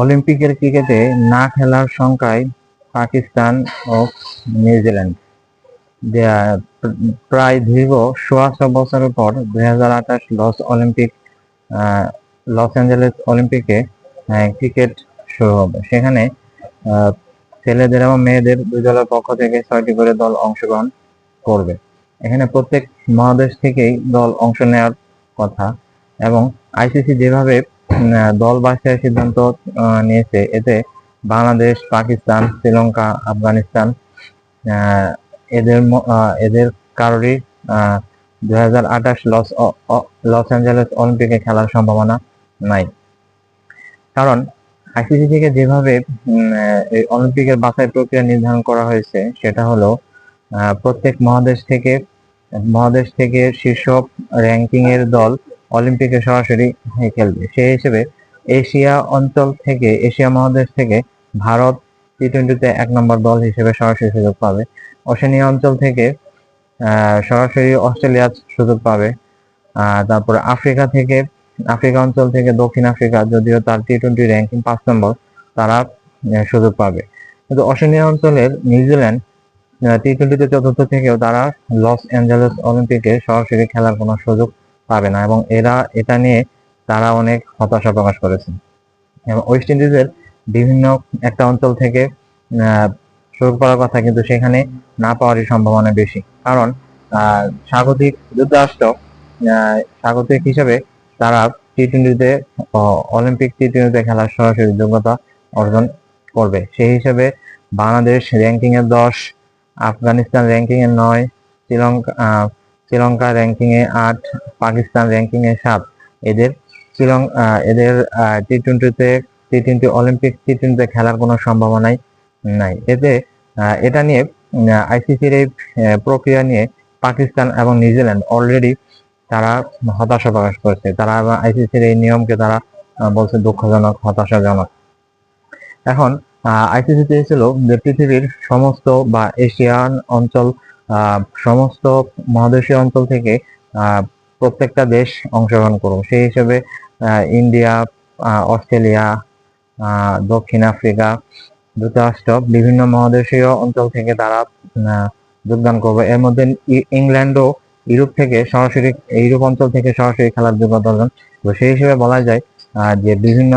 অলিম্পিকের ক্রিকেটে না খেলার সংখ্যায় পাকিস্তান ও নিউজিল্যান্ড। প্রায় দীর্ঘ সোয়াশো বছরের পর দুই হাজার আঠাশ লস অলিম্পিক লস অ্যাঞ্জেলেস অলিম্পিকে ক্রিকেট শুরু হবে। সেখানে ছেলেদের এবং মেয়েদের দুই দলের পক্ষ থেকে ছয়টি করে দল অংশগ্রহণ করবে। এখানে প্রত্যেক মহাদেশ থেকেই দল অংশ নেওয়ার কথা এবং আইসিসি যেভাবে দল বাছাইয়ের সিদ্ধান্ত নিয়েছে। এতে বাংলাদেশ, পাকিস্তান, শ্রীলঙ্কা, আফগানিস্তান এদের এদের কারোরই দুই হাজার আঠাশ লস লস অ্যাঞ্জেলেস অলিম্পিকে খেলার সম্ভাবনা নাই। কারণ আইসিসি থেকে যেভাবে অলিম্পিকের বাছাই প্রক্রিয়া নির্ধারণ করা হয়েছে, সেটা হলো প্রত্যেক মহাদেশ থেকে মহাদেশ থেকে শীর্ষ র্যাঙ্কিং এর দল অলিম্পিকে সরাসরি খেলবে। সেই হিসেবে এশিয়া অঞ্চল থেকে, এশিয়া মহাদেশ থেকে ভারত টি টোয়েন্টিতে এক নম্বর দল হিসেবে সরাসরি সুযোগ পাবে। ওশেনিয়া অঞ্চল থেকে সরাসরি অস্ট্রেলিয়া সুযোগ পাবে। তারপরে আফ্রিকা থেকে, আফ্রিকা অঞ্চল থেকে দক্ষিণ আফ্রিকা, যদিও তার টি টোয়েন্টি র্যাঙ্কিং পাঁচ নম্বর, তারা সুযোগ পাবে। কিন্তু অস্ট্রেলিয়া অঞ্চলের নিউজিল্যান্ড টি টোয়েন্টিতে চতুর্থ থেকেও তারা লস অ্যাঞ্জেলেস অলিম্পিকে সরাসরি খেলার কোনো সুযোগ পাবে না এবং এরা এটা নিয়ে তারা অনেক হতাশা প্রকাশ করেছেন এবং ওয়েস্ট ইন্ডিজের বিভিন্ন একটা অঞ্চল থেকে সুযোগ পাওয়ার কথা কিন্তু সেখানে না পাওয়ারই সম্ভাবনা বেশি। কারণ স্বাগতিক যুক্তরাষ্ট্র স্বাগতিক হিসেবে তারা টি টোয়েন্টিতে অলিম্পিক টি টোয়েন্টিতে খেলার সরাসরি যোগ্যতা অর্জন করবে। সেই হিসেবে বাংলাদেশ র্যাঙ্কিং এর দশ আফগানিস্তান র্যাঙ্কিং এ নয় শ্রীলঙ্কা শ্রীলঙ্কা র্যাঙ্কিং এ আট, পাকিস্তান র্যাঙ্কিং এ সাত। এদের শ্রীলঙ্কা এদের টি টোয়েন্টিতে টি টোয়েন্টি অলিম্পিক টি টোয়েন্টিতে খেলার কোনো সম্ভাবনাই নাই। এতে এটা নিয়ে আইসিসির এই প্রক্রিয়া নিয়ে পাকিস্তান এবং নিউজিল্যান্ড অলরেডি তারা হতাশা প্রকাশ করেছে। তারা আইসিসির এই নিয়মকে তারা বলছে দুঃখজনক, হতাশাজনক। এখন আইসিসি চেয়েছিল যে পৃথিবীর সমস্ত বা এশিয়ান অঞ্চল সমস্ত মহাদেশীয় অঞ্চল থেকে প্রত্যেকটা দেশ অংশগ্রহণ করুক সেই হিসেবে ইন্ডিয়া অস্ট্রেলিয়া দক্ষিণ আফ্রিকা, যুক্তরাষ্ট্র, বিভিন্ন মহাদেশীয় অঞ্চল থেকে তারা যোগদান করবে। এর মধ্যে ইংল্যান্ডও ইউরোপ থেকে সরাসরি, ইউরোপ অঞ্চল থেকে সরাসরি খেলার যোগ্যতা অর্জন সেই হিসেবে বলা যায় যে বিভিন্ন